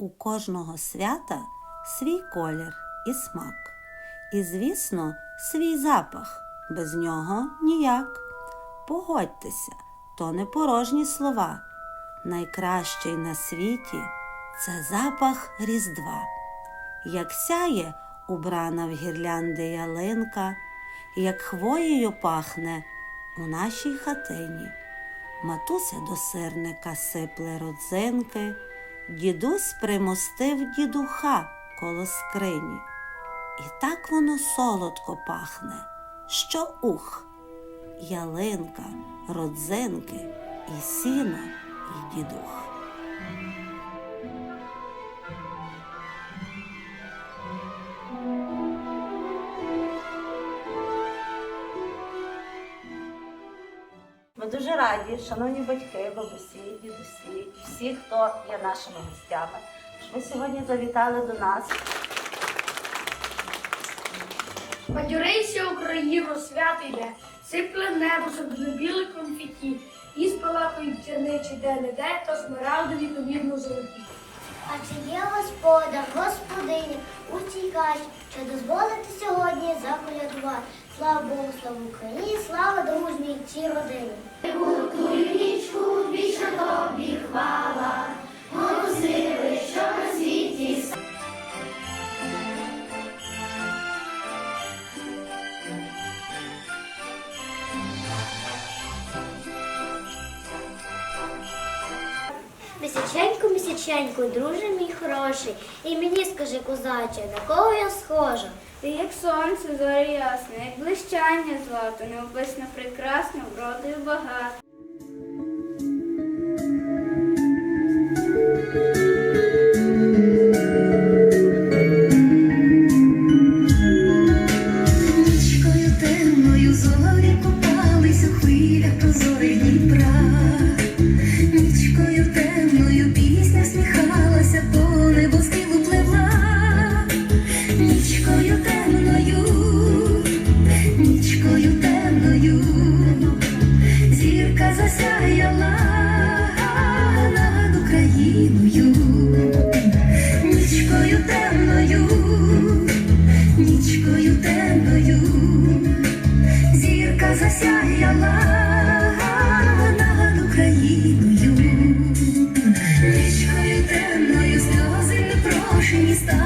у кожного свята свій колір і смак. І, звісно, свій запах. Без нього ніяк. Погодьтеся, то не порожні слова. Найкращий на світі це запах Різдва. Як сяє убрана в гірлянди ялинка, як хвоєю пахне у нашій хатині. Матуся до сирника сипле родзинки, дідусь примостив дідуха коло скрині. І так воно солодко пахне, що ух, ялинка, родзинки, і сіно, і дідух. Дуже раді, шановні батьки, бабусі, дідусі, всі, хто є нашими гостями, що ви сьогодні завітали до нас. Бадьорися Україну, свято йде, сипле небо біле конфеті, і спалахують черничі де-не-де, то смарагдові помірно золоті. А чи є господар, господиня у цій хаті, що дозволите сьогодні заколядувати? Слава Богу, слава Україні, слава дружній цій родині. Місяченько, місяченько, друже мій хороший, і мені скажи, козаче, на кого я схожа? Ти як сонце, зорі ясне, як блищання злато, неописно прекрасне, вродою багато. непрошені стали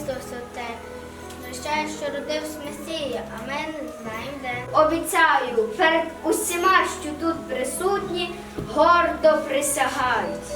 таїнство соте. Звіщає, що родився Месія, а ми не знаємо де. Обіцяю перед усіма, що тут присутні, гордо присягають.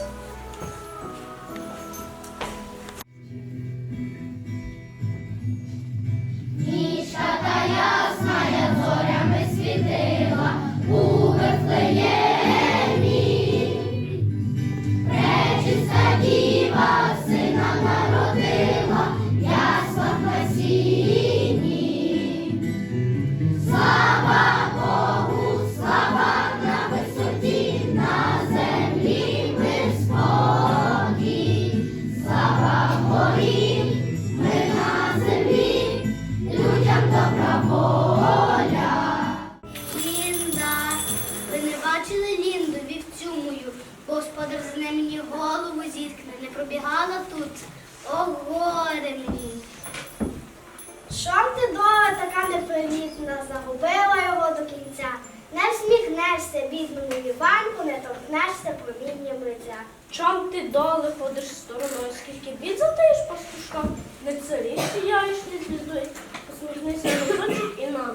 Ти доле ходиш стороною, скільки бід затаєш пастушкам? Не царі сіяєш не звіздою, посміхнися разочок і нам.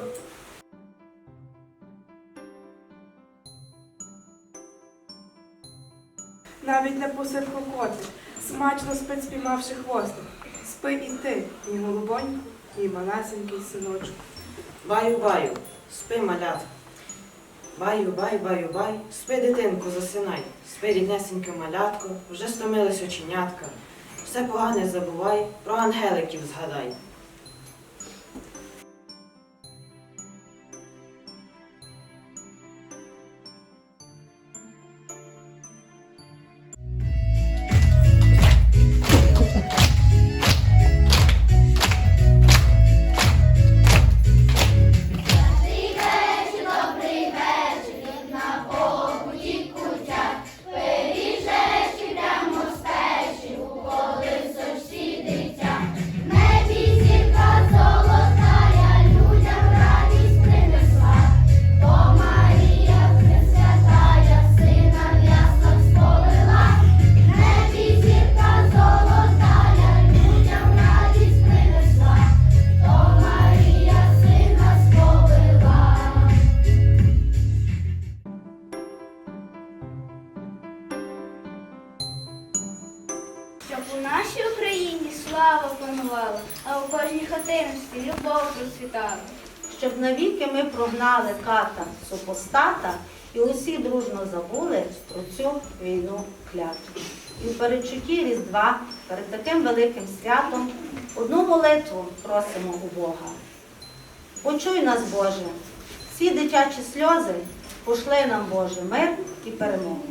Навіть не посипку котик, смачно спить спіймавши хвостик. Спи і ти, мій голубонько, мій малесенький синочок. Баю, баю, спи, малят. Баю, бай, баю, бай, спи, дитинку, засинай. Спи, ріднесеньке малятко, вже стомились оченятка. Все погане забувай, про ангеликів згадай. Слава панувала, а у кожній хатинці любов процвітала. Щоб навіки ми прогнали ката супостата і усі дружно забули про цю війну клятву. І в передчутті Різдва перед таким великим святом одну молитву просимо у Бога. Почуй нас, Боже, всі дитячі сльози пошли нам, Боже, мир і перемогу.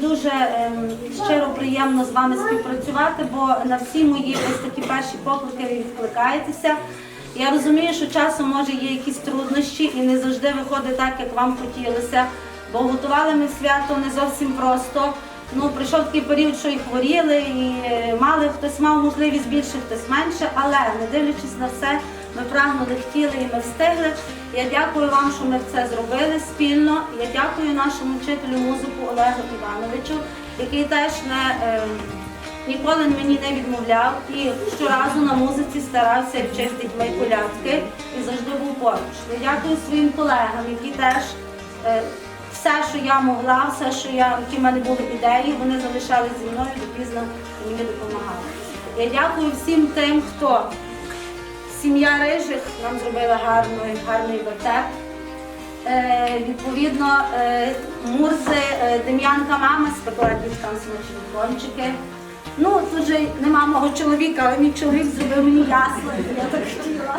Дуже ем, щиро приємно з вами співпрацювати, бо на всі мої ось такі перші поклики ви відкликаєтеся. Я розумію, що часом може є якісь труднощі і не завжди виходить так, як вам хотілося. Бо готували ми свято не зовсім просто. Ну, прийшов такий період, що і хворіли, і е, мали хтось мав можливість більше, хтось менше, але не дивлячись на все, ми прагнули, хотіли і ми встигли. Я дякую вам, що ми це зробили спільно. Я дякую нашому вчителю музику Олегу Івановичу, який теж не. е, Ніколи мені не відмовляв і щоразу на музиці старався з дітьми колядки і завжди був поруч. Я дякую своїм колегам, які теж е, все, що я могла, все, що я, які в мене були ідеї, вони залишались зі мною допізно і мені допомагали. Я дякую всім тим, хто сім'я рижих нам зробила гарний, гарний вертеп. Е, відповідно, е, Мурзи, е, Дем'янка мама спекла діткам смачні кончики. Ну, тут же нема мого чоловіка, але мій чоловік зробив мені ясно, я так хотіла.